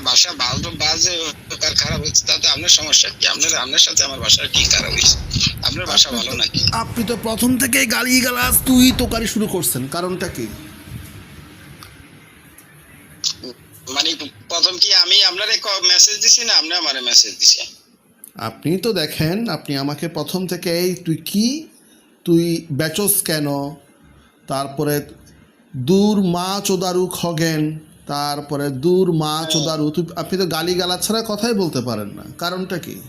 ভাষা ভালো বাজে আর খারাপ হচ্ছে তাতে আপনার সমস্যা কি? আপনার আপনার সাথে আমার কি খারাপ হয়েছে? আপনার ভাষা ভালো নাকি? আপনি তো প্রথম থেকে গালি গালাজ তুই তোকারি শুরু করছেন কারণটা কি? মানে প্রথম কি আমি আপনার মেসেজ দিছি না আপনি আমার মেসেজ দিছে আপনি তো দেখেন আপনি আমাকে প্রথম থেকে এই তুই কি? তুই বেচস কেন? তারপরে দূর মা চোদারু খগেন তারপরে দূর মা চোদারু আপনি তো গালি গালা ছাড়া কথাই বলতে পারেন না। কারণটা কি?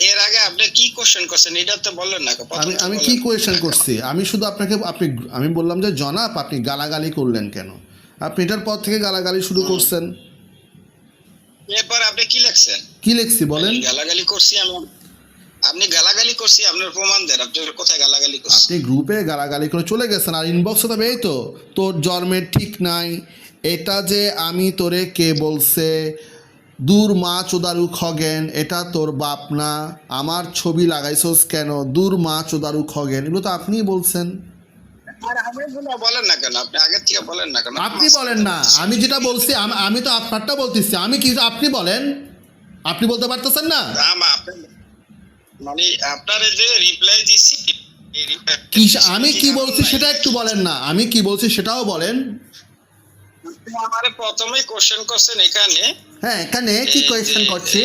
এর আগে আপনি- কি কোশ্চেন করছেন? এটা তো বললেন না আমি আমি কি কোয়েশন করছি? আমি শুধু আপনাকে আপনি আমি বললাম যে জনাব আপনি গালাগালি করলেন কেন? আপনি এটার পর থেকে গালাগালি শুরু করছেন। এরপর আপনি কি লিখছেন? কি লিখছি বলেন? গালাগালি করছি আমি আপনি গালাগালি করছি আপনার প্রমাণ দেন আপনি কোথায় গালাগালি করছেন। আপনি গ্রুপে গালাগালি করে চলে গেছেন আর ইনবক্সে তবে এই তো। তোর জন্মের ঠিক নাই এটা যে আমি তোরে কে বলছে? দূর মা চোদারু খগেন এটা তোর বাপ না। আমার ছবি লাগাইছস কেন? দূর মা চোদারু খগেন এগুলো তো আপনিই বলছেন। আর আপনি বলেন না কেন? আপনি আগের থেকে বলেন না কেন? আপনি বলেন না। আমি যেটা বলছি আমি- আমি তো আপনারটা বলতেছি। আমি কি আপনি বলেন। আপনি বলতে পারতেছেন না? আপনি মানে আপনার যে রিপ্লাই দিছি কি আমি কি বলছি সেটা একটু বলেন না। আমি কি বলছি সেটাও বলেন। আমারে প্রথমেই কোশ্চেন করছেন এখানে। হ্যাঁ এখানে কি এই কোয়েশ্চেন যে- করছি?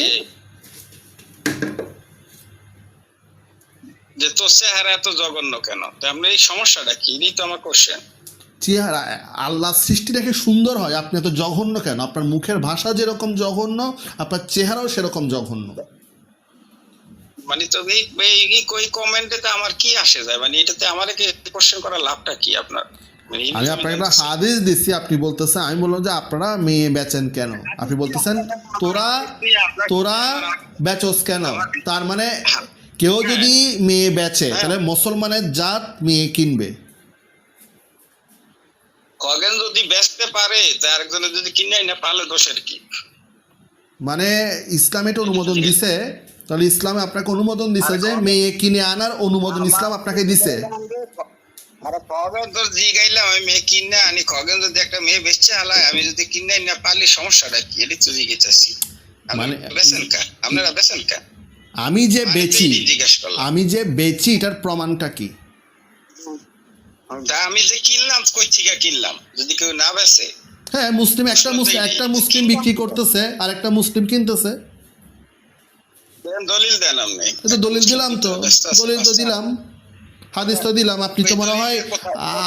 যে তোর চেহারা এত জঘন্য কেন? তো আপনি এই সমস্যাটা কি? এই তো আমার কোশ্চেন চেহারা আল্লাহ সৃষ্টি দেখে সুন্দর হয় আপনি এত জঘন্য কেন? আপনার মুখের ভাষা যেরকম জঘন্য আপনার চেহারাও সেরকম জঘন্য। মানে তো এই এই- এই কই কমেন্টে তো আমার কি আসে যায়? মানে এটাতে আমার কোশ্চেন করার লাভটা কি আপনার? মানে আমি আপনাকে একটা হাদিস দিচ্ছি আপনি বলতেছেন আমি বললাম যে আপনারা মেয়ে বেচেন কেন? আপনি বলতেছেন তোরা তোরা বেচস কেন? তার মানে কেউ যদি মেয়ে বেচে তাহলে মুসলমানের জাত মেয়ে কিনবে। খগেন যদি বেচতে পারে তা আরেকজনে যদি কিনে না পারলে দোষের কি? মানে ইসলামে এটা অনুমোদন দিছে তাহলে ইসলামে আপনাকে অনুমোদন দিছে যে মেয়ে কিনে আনার অনুমোদন ইসলাম আপনাকে দিছে। আরে খগেন তোর জি গাইলাম আমি মেয়ে কিনে আনি খগেন যদি একটা মেয়ে বেচছে হালায় আমি যদি কিনে না পারলে সমস্যাটা কি? এটি তো জিজ্ঞেস চাচ্ছি মানে- মানে বেছেন কা? আপনারা বেছেন কা? আমি যে আমি বেচি আমি যে বেচি এটার প্রমাণটা কি? আমি যে কিনলাম কই থেকে কিনলাম? যদি কেউ না বেচে? হ্যাঁ মুসলিম একটা মুসলিম একটা মুসলিম বিক্রি করতেছে আর একটা মুসলিম কিনতেছে। দলিল দেন আপনি। তো দলিল দিলাম তো। দলিল তো দিলাম হাদিস তো দিলাম। আপনি তো মনে হয়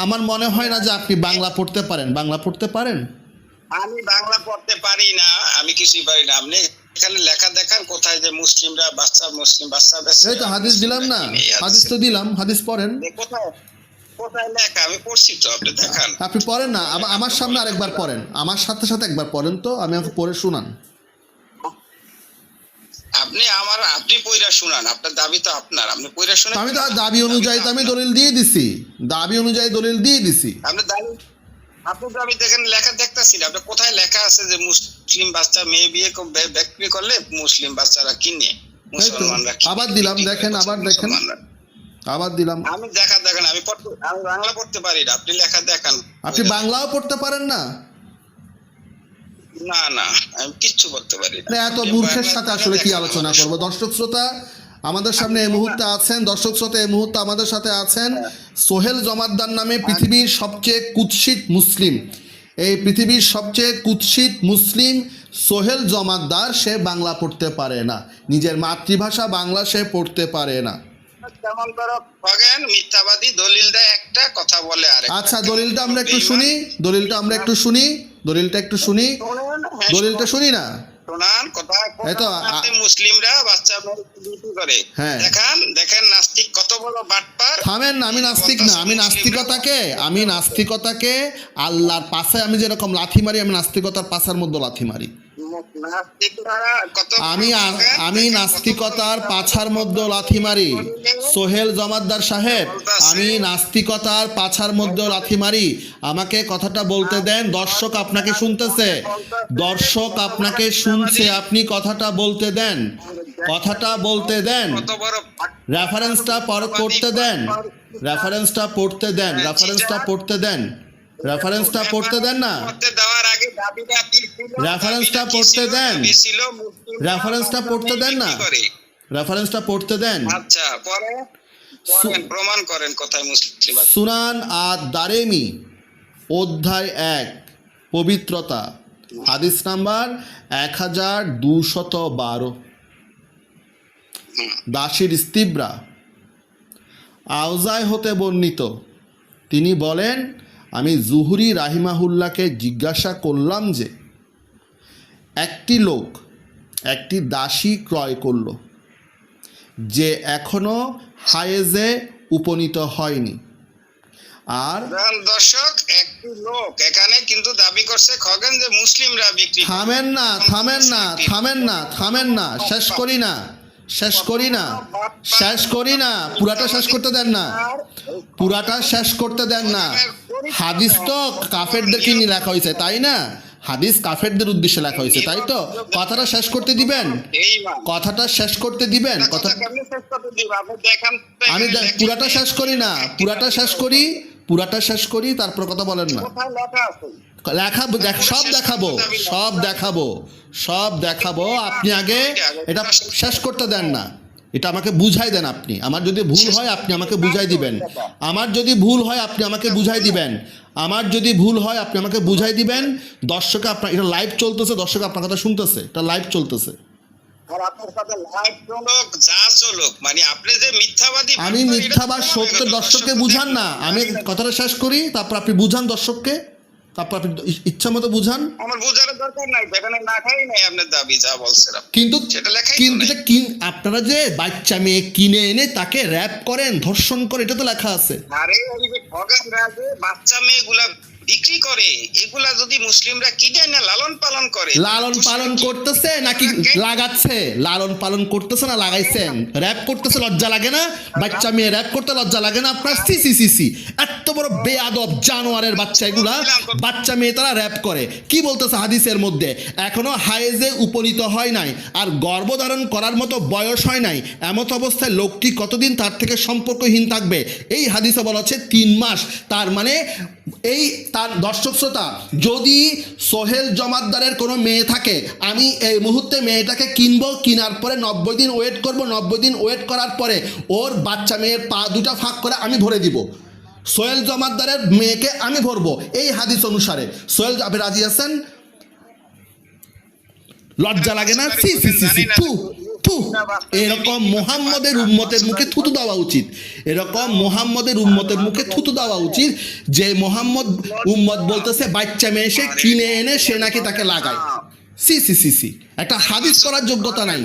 আমার মনে হয় না যে আপনি বাংলা পড়তে পারেন। বাংলা পড়তে পারেন? আমি বাংলা পড়তে পারি না আমি কিছুই পারি না। আপনি এখানে লেখা দেখান কোথায় যে মুসলিমরা বাচ্চা মুসলিম বাচ্চা বেচে এই তো হাদিস দিলাম না। হাদিস তো দিলাম হাদিস পড়েন। কোথায় কোথায় লেখা? আমি পড়ছি তো আপনি দেখান। আপনি পড়েন না আমার সামনে আরেকবার পড়েন। আমার সাথে সাথে একবার পড়েন তো আমি আমাকে পড়ে শোনান। আপনি আমার আপনি পয়রা শুনান আপনার দাবি তো আপনার আপনি পয়রা শুনান। আমি তো দাবি অনুযায়ী তো আমি দলিল দিয়ে দিছি। দাবি অনুযায়ী দলিল দিয়ে দিছি। আপনি দাবি আপনি দেখেন লেখা দেখতেছি আপনি কোথায় লেখা আছে যে মুসলিম বাচ্চা মেয়ে বিয়ে বিক্রি করলে মুসলিম বাচ্চারা কিনে মুসলমানরা। আবার দিলাম, দেখেন, আবার দেখেন। আবার দিলাম। আমি দেখা দেখেন আমি পড়তে আমি বাংলা পড়তে পারি না আপনি লেখা দেখান। আপনি বাংলাও পড়তে পারেন না। না না আমি কিচ্ছু পড়তে পারি না। এত মূর্খের সাথে আসলে কি আলোচনা করব? দর্শক শ্রোতা আমাদের সামনে এই মুহূর্তে আছেন দর্শক শ্রোতা এই মুহূর্তে আমাদের সাথে আছেন সোহেল জমাদ্দার নামে পৃথিবীর সবচেয়ে কুৎসিত মুসলিম। এই পৃথিবীর সবচেয়ে কুৎসিত মুসলিম সোহেল জমাদ্দার সে বাংলা পড়তে পারে না। নিজের মাতৃভাষা বাংলা সে পড়তে পারে না। যেমন ধরো খগেন মিথ্যাবাদী দলিল দেয় একটা কথা বলে আরেকটা। আচ্ছা দলিলটা আমরা একটু শুনি দলিলটা আমরা একটু শুনি দলিলটা একটু শুনি। হ্যাঁ, দলিলটা শুনি না? শোনান কথা মুসলিমরা বাচ্চা করে। হ্যাঁ। দেখান দেখেন নাস্তিক কত বড় বাটপার। থামেন না আমি নাস্তিক না আমি নাস্তিকতাকে আমি নাস্তিকতাকে আল্লাহর পাশে আমি যেরকম লাথি মারি আমি নাস্তিকতার পাশার মধ্যে লাথি মারি। আমি আমি নাস্তিকতার পাছার মধ্যে লাথি মারি। সোহেল জমাদ্দার সাহেব, আমি নাস্তিকতার পাছার মধ্যে লাথি মারি। আমাকে কথাটা বলতে দেন, দর্শক আপনাকে শুনতেছে। দর্শক আপনাকে শুনছে, আপনি কথাটা বলতে দেন। কথাটা বলতে দেন। রেফারেন্সটা পড়তে দেন। রেফারেন্সটা পড়তে দেন। রেফারেন্সটা পড়তে দেন। রেফারেন্সটা পড়তে দেন না করতে দেওয়ার আগে দাবিটা কি ছিল? রেফারেন্সটা পড়তে দেন। রেফারেন্সটা পড়তে দেন না। রেফারেন্সটা পড়তে দেন আচ্ছা পরে প্রমাণ করেন কোথায় মুসলিম। সুনান আর দারেমি অধ্যায় এক পবিত্রতা হাদিস নাম্বার এক হাজার দুশত বারো। দাসীর স্তিব্রা আওজায় হতে বর্ণিত তিনি বলেন আমি জুহুরি রাহিমাহুল্লাকে জিজ্ঞাসা করলাম যে একটি লোক একটি দাসী ক্রয় করল যে এখনও হায়েজে উপনীত হয়নি। আর দর্শক একটি লোক এখানে কিন্তু দাবি করছে খগেন যে মুসলিমরা বিক্রি থামেন না থামেন না থামেন না থামেন না শেষ করি না। শেষ করি না। শেষ করি না। পুরাটা শেষ করতে দেন না। পুরাটা শেষ করতে দেন না। হাদিস তো কাফেরদেরকে নিয়ে লেখা হয়েছে, তাই না? হাদিস কাফেরদের উদ্দেশ্যে লেখা হয়েছে, তাই তো? কথাটা শেষ করতে দিবেন? কথাটা শেষ করতে দিবেন? কথা আমি পুরাটা শেষ করি না। পুরাটা শেষ করি, পুরাটা শেষ করি, তারপর কথা বলেন না। কোথায় লেখা দেখ সব দেখাবো সব দেখাবো সব দেখাবো। আপনি আগে এটা শেষ করতে দেন না। এটা আমাকে বুঝাই দেন আপনি। আমার যদি ভুল হয় আপনি আমাকে বুঝাই দিবেন। আমার যদি ভুল হয় আপনি আমাকে বুঝাই দিবেন। আমার যদি ভুল হয় আপনি আমাকে বুঝাই দিবেন। দর্শক আপনার এটা লাইভ চলতেছে দর্শক আপনার কথা শুনতেছে এটা লাইভ চলতেছে। মানে আমি মিথ্যা বা সত্য দর্শককে বুঝান না। আমি কথাটা শেষ করি তারপর আপনি বুঝান দর্শককে। তারপর আপনি ইচ্ছা মতো বুঝান। আমার বোঝার দরকার নাই এখানে খাই নাই আপনার দাবি যা বলছিলাম। কিন্তু সেটা লেখাই কিন্তু এটা কিন আপনারা যে বাচ্চা মেয়ে কিনে এনে তাকে র্যাপ করেন ধর্ষণ করে এটা তো লেখা আছে। আরে ওই যে যে বাচ্চা মেয়েগুলা বিক্রি করে এগুলা যদি মুসলিমরা কিনে না লালন পালন করে লালন পালন করতেছে নাকি লাগাচ্ছে? লালন পালন করতেছে না লাগাইছেন? র্যাপ করতেছে লজ্জা লাগে না? বাচ্চা মেয়ে র্যাপ করতে লজ্জা লাগে না আপনার? সি সি সি সি। এত বড় বেয়াদব জানোয়ারের বাচ্চা এগুলা। বাচ্চা মেয়ে তারা র্যাপ করে। কি বলতেছে হাদিসের মধ্যে? এখনও হায়েজে উপনীত হয় নাই আর গর্ভধারণ করার মতো বয়স হয় নাই। এমত অবস্থায় লোকটি কতদিন তার থেকে সম্পর্কহীন থাকবে? এই হাদিসে বলা হচ্ছে তিন মাস। তার মানে এই তার দর্শক শ্রোতা, যদি সোহেল জমাদ্দারের কোনো মেয়ে থাকে, আমি এই মুহূর্তে মেয়েটাকে কিনবো, কিনার পরে নব্বই দিন ওয়েট করব, নব্বই দিন ওয়েট করার পরে ওর বাচ্চা মেয়ের পা দুটা ফাঁক করে আমি ভরে দিব। সোহেল জমাদ্দারের মেয়েকে আমি ভরবো, এই হাদিস অনুসারে। সোহেল, আপনি রাজি আছেন? লজ্জা লাগে না? সি সি সি সি থু এরকম মোহাম্মদের উম্মতের মুখে থুতু দেওয়া উচিত। এরকম মোহাম্মদের উম্মতের মুখে থুতু দেওয়া উচিত যে মোহাম্মদ উম্মত বলতেছে বাচ্চা মেয়ে সে কিনে এনে সে নাকি তাকে লাগায়। সি সি সি সি। একটা হাদিস পড়ার যোগ্যতা নাই।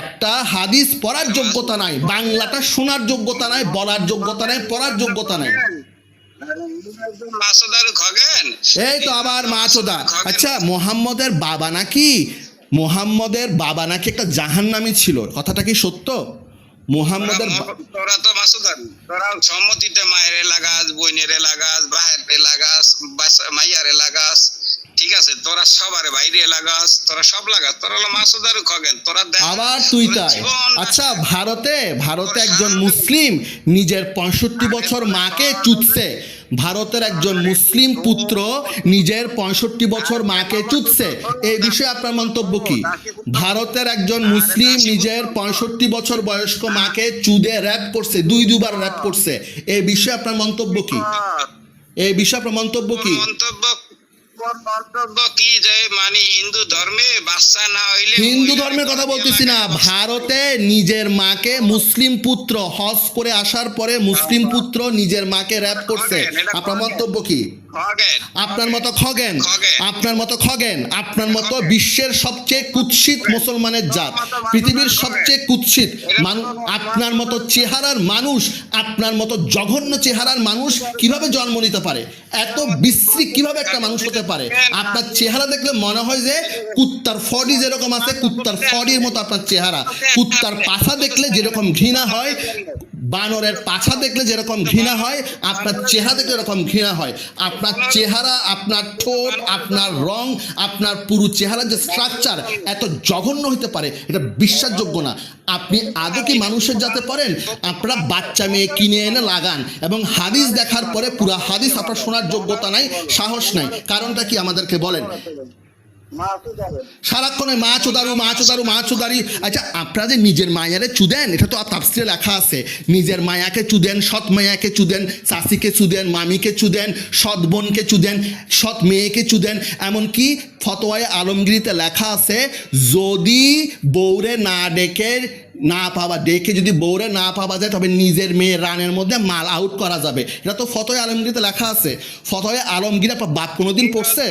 একটা হাদিস পড়ার যোগ্যতা নাই। বাংলাটা শোনার যোগ্যতা নাই বলার যোগ্যতা নাই পড়ার যোগ্যতা নাই। এই তো আবার মাছোদা আচ্ছা মোহাম্মদের বাবা নাকি মোহাম্মদের বাবা নাকি একটা জাহান্নামী ছিল? কথাটা কি সত্য? মোহাম্মদের তোরা- তো মাসুদার তোরা সম্মতিতে মায়ের লাগাস বইনের লাগাস বাহের লাগাস মাইয়ারে লাগাস। ঠিক আছে তোরা সবার বাইরে লাগাস তোরা সব লাগাস। তোরা হলো মাসুদার খগেন। তোরা দেখ আবার তুই তাই। আচ্ছা ভারতে ভারতে একজন মুসলিম নিজের পঁয়ষট্টি বছর মাকে চুতছে। ভারতের একজন মুসলিম পুত্র নিজের পঁয়ষট্টি বছর মাকে চুপছে। এই বিষয়ে আপনার মন্তব্য কি? ভারতের একজন মুসলিম নিজের পঁয়ষট্টি বছর বয়স্ক মাকে চুদে র্যাপ করছে দুই দুবার র্যাপ করছে। এই বিষয়ে আপনার মন্তব্য কি? এই বিষয়ে আপনার মন্তব্য কি? মন্তব্য তোর কি যে মানে হিন্দু ধর্মে বাচ্চা না হইলে হিন্দু ধর্মের কথা বলতেছি না। ভারতে নিজের মাকে মুসলিম পুত্র হজ করে আসার পরে মুসলিম পুত্র নিজের মাকে র্যাপ করছে। আপনার মন্তব্য কি? আপনার মতো খগেন। আপনার মতো খগেন। আপনার মতো বিশ্বের সবচেয়ে কুৎসিত মুসলমানের জাত। পৃথিবীর সবচেয়ে কুৎসিত আপনার মতো চেহারার মানুষ আপনার মতো জঘন্য চেহারার মানুষ কীভাবে জন্ম নিতে পারে? এত বিশ্রী কীভাবে একটা মানুষ হতে পারে? আপনার চেহারা দেখলে মনে হয় যে কুত্তার ফডি যেরকম আছে কুত্তার ফডির মতো আপনার চেহারা। কুত্তার পাশা দেখলে যেরকম ঘৃণা হয় বানরের পাছা দেখলে যেরকম ঘৃণা হয় আপনার চেহারা দেখলে এরকম ঘৃণা হয়। আপনার চেহারা, আপনার ঠোঁট, আপনার রং, আপনার পুরো চেহারার যে স্ট্রাকচার এত জঘন্য হতে পারে, এটা বিশ্বাসযোগ্য না। আপনি আগে কি মানুষের যাতে পারেন আপনারা বাচ্চা মেয়ে কিনে এনে লাগান এবং হাদিস দেখার পরে পুরা হাদিস আপনার শোনার যোগ্যতা নাই, সাহস নাই। কারণটা কি আমাদেরকে বলেন? সারাক্ষণ মা চোদারু মা চোদারু মা চোদারি আচ্ছা আপনারা যে নিজের মায়ারে চুদেন, এটা তো তাপসিরে লেখা আছে। নিজের মায়াকে চুদেন, সৎ মায়াকে চুদেন, চাষিকে চুদেন, মামিকে চুদেন, সৎ বোনকে চুদেন, সৎ মেয়েকে চুদেন, এমনকি ফতোয়ায় আলমগিরিতে লেখা আছে, যদি বৌরে না ডেকে, না পাওয়া ডেকে যদি বৌরে না পাওয়া যায়, তবে নিজের মেয়ের রানের মধ্যে মাল আউট করা যাবে। এটা তো ফতোয় আলমগিরিতে লেখা আছে। ফতোয় আলমগিরি আপনার বাপ কোনোদিন পড়ছে?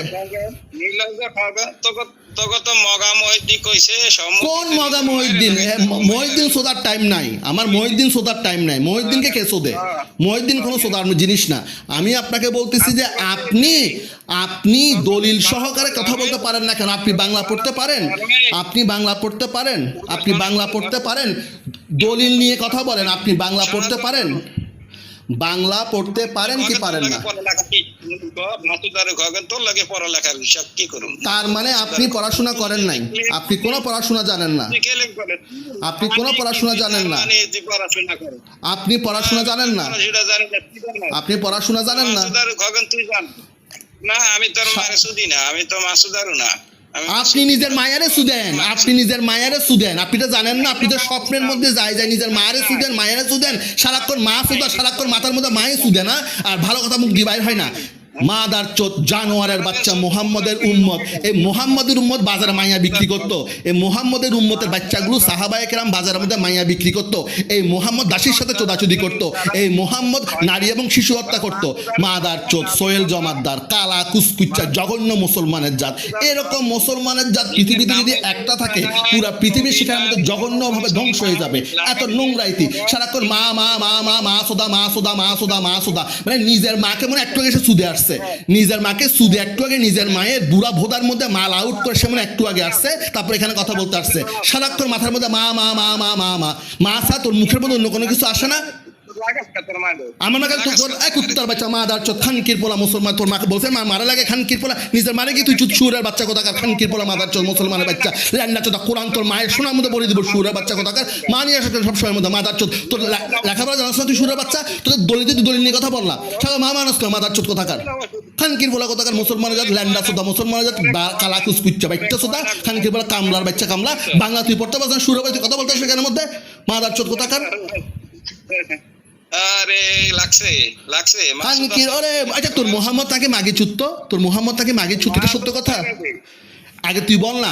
নীলজা খাগা তোকে তোকে তো মগা মহিদ্দি কইছে সম্মুখে কোন মগা মহিউদ্দিন মহিউদ্দিন সোদার টাইম নাই। আমার মহিউদ্দিন সোদার টাইম নাই। মহিউদ্দিনকে কে সোদে মহিউদ্দিন কোনো সোদার জিনিস না। আমি আপনাকে বলতেছি যে আপনি আপনি দলিল সহকারে কথা বলতে পারেন না কেন? আপনি বাংলা পড়তে পারেন? আপনি বাংলা পড়তে পারেন? আপনি বাংলা পড়তে পারেন? দলিল নিয়ে কথা বলেন? আপনি বাংলা পড়তে পারেন? বাংলা পড়তে পারেন কি পারেন না? তোর মানে আপনি পড়াশোনা করেন নাই। আপনি কোনো পড়াশোনা জানেন না। আপনি কোনো পড়াশোনা জানেন না। মানে আপনি পড়াশোনা জানেন না? আপনি পড়াশোনা জানেন না। না আমি তোর মারে না আমি তো মাসুদারু না। আপনি নিজের মায়ারে সুদেন আপনি নিজের মায়ারে সুদেন আপনি তো জানেন না আপনি তো স্বপ্নের মধ্যে যাই যায় নিজের মায়ারে সুদেন মায়ারে সুদেন সারাক্ষণ মা সুদা সারাক্ষণ মাথার মধ্যে মায়ের সুদে না। আর ভালো কথা মুখ দিবাই হয় না। মা দার চোদ জানোয়ারের বাচ্চা মোহাম্মদের উম্মত। এই মোহাম্মদের উম্মত বাজারে মাইয়া বিক্রি করতো। এই মোহাম্মদের উম্মতের বাচ্চাগুলো সাহাবায়ে কেরাম বাজারের মধ্যে মাইয়া বিক্রি করতো। এই মোহাম্মদ দাসির সাথে চোদাচুদি করতো। এই মোহাম্মদ নারী এবং শিশু হত্যা করতো। মাদার চোদ, সোহেল জমাদ্দার, কালা কুসকুচ্চা জঘন্য মুসলমানের জাত। এরকম মুসলমানের জাত পৃথিবীতে যদি একটা থাকে, পুরা পৃথিবীর সেখানের মধ্যে জঘন্যভাবে ধ্বংস হয়ে যাবে। এত নোংরাইতি সারাক্ষণ মা মা মা মা মা, সোদা মা সোদা মা সোদা মা, সোদা। মানে নিজের মাকে মনে একটু আগে সে সুদে আসছে। নিজের মাকে সুদে একটু আগে নিজের মায়ের বুড়া ভোদার মধ্যে মাল আউট করে সেমন একটু আগে আসছে, তারপর এখানে কথা বলতে আসছে। সারাক্ষণ মাথার মধ্যে মা মা মা মা মা মা। মা সা তোর মুখের মধ্যে অন্য কোনো কিছু আসে না। আমার মাকে তো তোর এক উত্তর বাচ্চা, মা দার চোদ খানকির পোলা, মুসলমান তোর মাকে বলছে, মা, মারা লাগে খানকির পোলা, নিজের মারে কি তুই চুত সুরের বাচ্চা কোথাকার, খানকির পোলা মাদার চোদ মুসলমানের বাচ্চা রান্না চোদা, কোরআন তোর মায়ের শোনার মধ্যে বলে দিব, সুরের বাচ্চা কোথাকার, মা নিয়ে আসে সব সময়ের মধ্যে মাদার চোদ তোর লেখাপড়া জানাস না তুই সুরের বাচ্চা, তোদের দলিত তুই দলিল নিয়ে কথা বললা সারা মা মানুষ কেন মাদার চোদ কোথাকার, খানকির পোলা কোথাকার, মুসলমানের জাত ল্যান্ডা চোদা, মুসলমানের জাত কালা কুচকুচ্চা বাচ্চা চোদা, খানকির পোলা কামলার বাচ্চা কামলা, বাংলা তুই পড়তে পারছ না সুরের বাচ্চা কথা বলতে আসবে কেন মধ্যে মাদার চোদ কোথাকার? আরে লাগছে লাগছে খানকির ওরে আচ্ছা তোর মোহাম্মদ তাকে মাগে ছুটতো তোর মোহাম্মদ তাকে মাগে ছুটতো এটা সত্য কথা? আগে তুই বল না।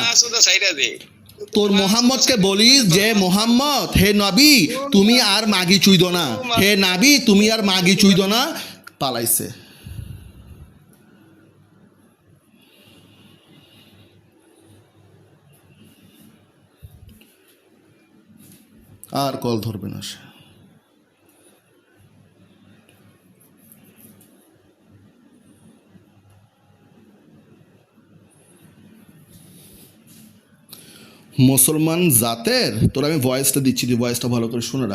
তোর মোহাম্মদকে বলিস যে মোহাম্মদ হে নবী তুমি আর মাগি চুইদ না। হে নাবি তুমি আর মাগি চুইদ না। পালাইছে। আর কল ধরবে না সে। মুসলমান জাতের তোর আমি ভয়েসটা দিচ্ছি তুই ভয়েসটা ভালো করে শুনে রাখ।